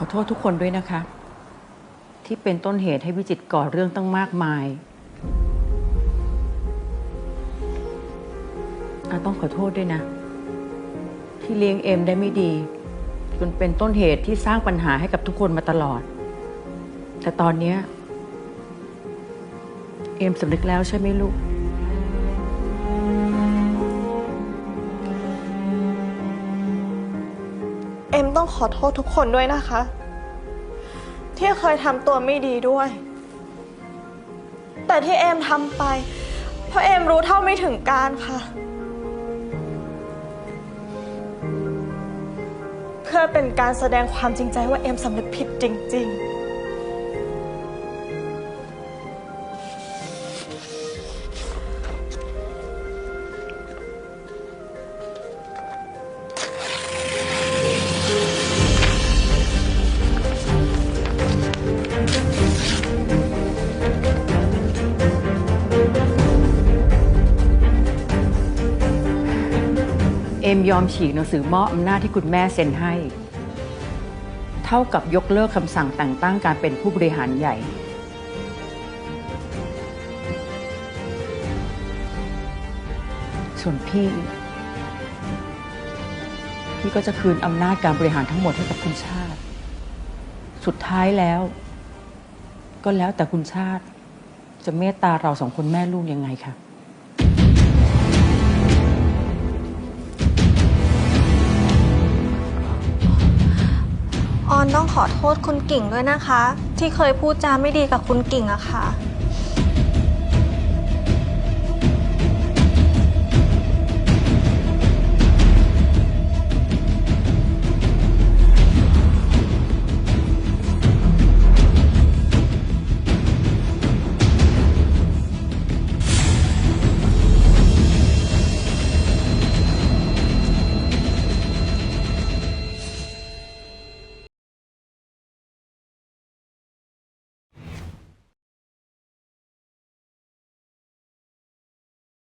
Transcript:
ขอโทษทุกคนด้วยนะคะ ที่เป็นต้นเหตุให้วิจิตก่อเรื่องตั้งมากมายอาต้องขอโทษด้วยนะ ที่เลี้ยงเอ็มได้ไม่ดี จนเป็นต้นเหตุที่สร้างปัญหาให้กับทุกคนมาตลอด แต่ตอนนี้ เอ็มสำนึกแล้วใช่ไหมลูก ต้องขอโทษทุกคนด้วยนะคะ ที่เคยทำตัวไม่ดีด้วย แต่ที่เอมทำไป เพราะเอมรู้เท่าไม่ถึงการค่ะ เพื่อเป็นการแสดงความจริงใจว่าเอมสำนึกผิดจริง ๆ อ็มยอมฉีกหนังสือมอบอำนาจที่คุณแม่เซ็นให้ เท่ากับยกเลิกคำสั่งแต่งตั้งการเป็นผู้บริหารใหญ่ ส่วนพี่ พี่ก็จะคืนอำนาจการบริหารทั้งหมดให้กับคุณชาติ สุดท้ายแล้ว ก็แล้วแต่คุณชาติ จะเมตตาเราสองคนแม่ลูกยังไงค่ะ อนต้องขอโทษคุณกิ่งด้วยนะคะ ที่เคยพูดจาไม่ดีกับคุณกิ่งอะค่ะ